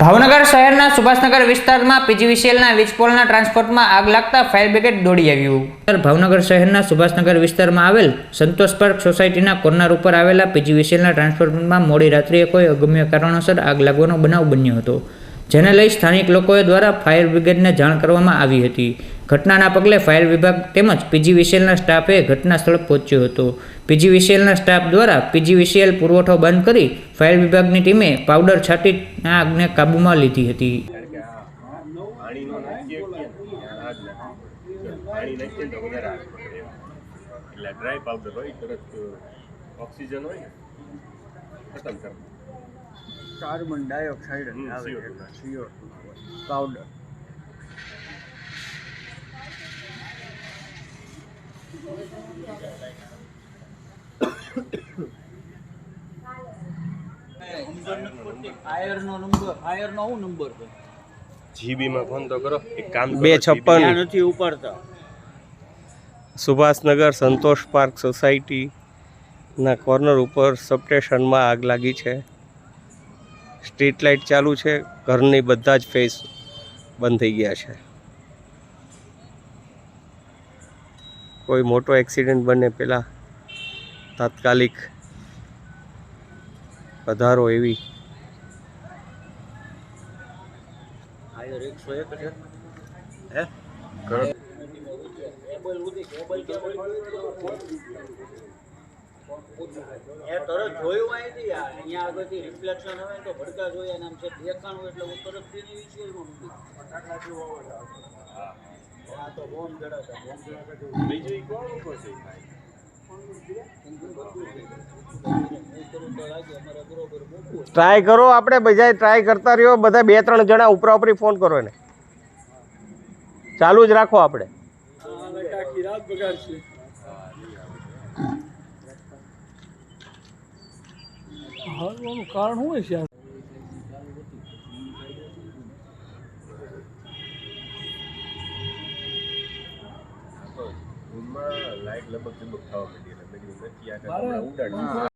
ભાવનગર શહેરના સુભાષનગર વિસ્તારમાં પીજીવીસીએલના વીજપોલના ટ્રાન્સપોર્ટમાં આગ લાગતા ફાયર બ્રિગેડ દોડી આવ્યું. ભાવનગર શહેરના સુભાષનગર વિસ્તારમાં આવેલ સંતોષ પાર્ક સોસાયટીના કોર્નર ઉપર આવેલા પીજીવીસીએલના ટ્રાન્સપોર્ટમાં મોડી રાત્રિએ કોઈ અગમ્ય કારણોસર આગ લાગવાનો બનાવ બન્યો હતો. જેને લઈ સ્થાનિક લોકોએ દ્વારા ફાયર બ્રિગેડને જાણ કરવામાં આવી હતી. ઘટનાના પગલે ફાયર વિભાગ તેમજ પીજીવીસીએલના સ્ટાફે ઘટના સ્થળ પહોંચ્યો હતો. પીજીવીસીએલના સ્ટાફ દ્વારા પીજીવીસીએલ પુરવઠો બંધ કરી ફાયર વિભાગની ટીમે પાવડર છાંટી આગને કાબૂમાં લીધી હતી. ડ્રાય પાવડર હોય, તરત ઓક્સિજન હોય, ખતમ કરી. કાર્બન ડાયોક્સાઇડ હમ, આવે CO2 છે ના. CO2 પાવડર જીબીમાં ફોન તો કરો એક કામ બે છપ્પન. નથી ઉપાડતા. સુભાષનગર સંતોષ પાર્ક સોસાયટીના કોર્નર ઉપર સબસ્ટેશનમાં આગ લાગી છે. સ્ટ્રીટ લાઇટ ચાલુ છે, ઘરની બધા જ ફેસ બંધ થઈ ગયા છે કોઈ મોટો એક્સિડન્ટ બને પહેલાં તાત્કાલિક વધારો એવી હે? એ તરત જોયું અહીંથી અહીંયા આગળથી રિફ્લેક્શન આવે તો ભડકા જોયા નામ છે દેખાણું એટલે હું તરત તેની વિઝ્યુઅલમાં મૂકી તો બોમ્બ જડાતા બોમ્બ જડાતા બીજું કોણ ઉપર છે? ટ્રાય કરો આપણે બધા ટ્રાય કરતા રહ્યો. બધા બે ત્રણ જણા ઉપરા ઉપરી ફોન કરો એને. ચાલુ જ રાખો આપણે. કારણ શું છે રૂમમાં લાઈટ લબક લબક થવા માંડી એટલે મેં ઉડાડી